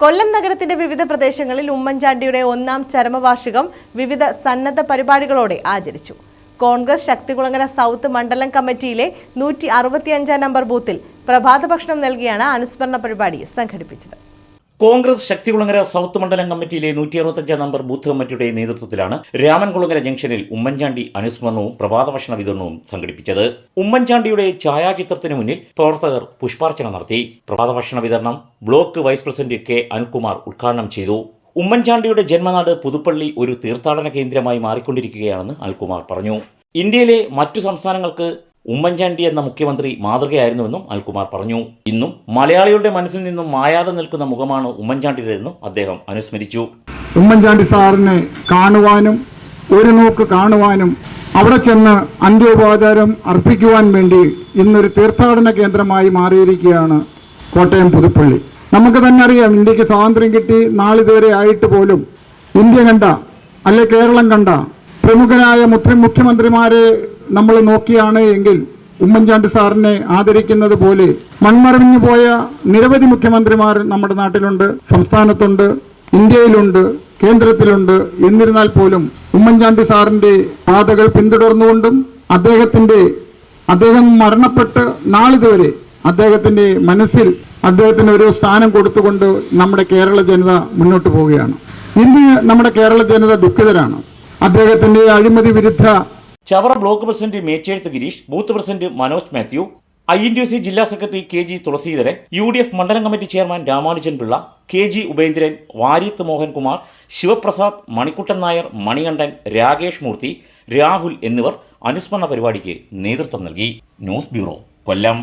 കൊല്ലം നഗരത്തിന്റെ വിവിധ പ്രദേശങ്ങളിൽ ഉമ്മൻചാണ്ടിയുടെ ഒന്നാം ചരമവാർഷികം വിവിധ സന്നദ്ധ പരിപാടികളോടെ ആചരിച്ചു. കോൺഗ്രസ് ശക്തികുളങ്ങര സൗത്ത് മണ്ഡലം കമ്മിറ്റിയിലെ നൂറ്റി അറുപത്തിയഞ്ചാം നമ്പർ ബൂത്തിൽ പ്രഭാത ഭക്ഷണം നൽകിയാണ് അനുസ്മരണ പരിപാടി സംഘടിപ്പിച്ചത്. കോൺഗ്രസ് ശക്തികുളങ്ങര സൗത്ത് മണ്ഡലം കമ്മിറ്റിയിലെ നൂറ്റി അറുപത്തഞ്ചാം നമ്പർ ബൂത്ത് കമ്മിറ്റിയുടെ നേതൃത്വത്തിലാണ് രാമൻകുളങ്ങര ജംഗ്ഷനിൽ ഉമ്മൻചാണ്ടി അനുസ്മരണവും പ്രഭാതഭക്ഷണ വിതരണവും സംഘടിപ്പിച്ചത്. ഉമ്മൻചാണ്ടിയുടെ ഛായാചിത്രത്തിന് മുന്നിൽ പ്രവർത്തകർ പുഷ്പാർച്ചന നടത്തി. പ്രഭാതഭക്ഷണ വിതരണം block vice president K. Anilkumar ഉദ്ഘാടനം ചെയ്തു. ഉമ്മൻചാണ്ടിയുടെ ജന്മനാട് പുതുപ്പള്ളി ഒരു തീർത്ഥാടന കേന്ദ്രമായി മാറിക്കൊണ്ടിരിക്കുകയാണെന്ന് അൽകുമാർ പറഞ്ഞു. ഇന്ത്യയിലെ മറ്റു സംസ്ഥാനങ്ങൾക്ക് ഉമ്മൻചാണ്ടി എന്ന മുഖ്യമന്ത്രി മാതൃകയായിരുന്നുവെന്നും അൽകുമാർ പറഞ്ഞു. ഇന്നും മലയാളികളുടെ മനസ്സിൽ നിന്നും മായാതെ നിൽക്കുന്ന മുഖമാണ് ഉമ്മൻചാണ്ടിയുടേതെന്നും അദ്ദേഹം അനുസ്മരിച്ചു. ഉമ്മൻചാണ്ടി സാറിനെ കാണുവാനും ഒരു നോക്ക് കാണുവാനും അവിടെ ചെന്ന് അന്ത്യോപചാരം അർപ്പിക്കുവാൻ വേണ്ടി ഇന്നൊരു തീർത്ഥാടന കേന്ദ്രമായി മാറിയിരിക്കുകയാണ് കോട്ടയം പുതുപ്പള്ളി. നമുക്ക് തന്നെ അറിയാം ഇന്ത്യയ്ക്ക് സ്വാതന്ത്ര്യം കിട്ടി നാളിതുവരെ ആയിട്ട് പോലും ഇന്ത്യ കണ്ട അല്ലെ കേരളം കണ്ട പ്രമുഖരായ മുഖ്യ മുഖ്യമന്ത്രിമാരെ നമ്മൾ നോക്കിയാണ് എങ്കിൽ ഉമ്മൻചാണ്ടി സാറിനെ ആദരിക്കുന്നത് പോലെ മൺമറിഞ്ഞു പോയ നിരവധി മുഖ്യമന്ത്രിമാർ നമ്മുടെ നാട്ടിലുണ്ട് സംസ്ഥാനത്തുണ്ട് ഇന്ത്യയിലുണ്ട് കേന്ദ്രത്തിലുണ്ട്. എന്നിരുന്നാൽ പോലും ഉമ്മൻചാണ്ടി സാറിന്റെ പാതകൾ പിന്തുടർന്നുകൊണ്ടും അദ്ദേഹത്തിന്റെ അദ്ദേഹം മരണപ്പെട്ട് നാളിതുവരെ അദ്ദേഹത്തിന്റെ മനസ്സിൽ അദ്ദേഹത്തിന് ഒരു സ്ഥാനം കൊടുത്തുകൊണ്ട് നമ്മുടെ കേരള ജനത മുന്നോട്ട് പോവുകയാണ്. ഇന്ന് നമ്മുടെ കേരള ജനത ദുഃഖിതരാണ്. അദ്ദേഹത്തിന്റെ അഴിമതി വിരുദ്ധ Chavara block president Mechezhathu Girish booth president Manoj Mathew I N D C ജില്ലാ secretary K G Thulaseedharan U D F മണ്ഡലം committee chairman Ramanujan Pillai K G Upendran Variyath Mohankumar Sivaprasad Manikuttan Nair Manikandan Rakesh Moorthy Rahul എന്നിവർ അനുസ്മരണ പരിപാടിക്ക് നേതൃത്വം നൽകി. News bureau Kollam.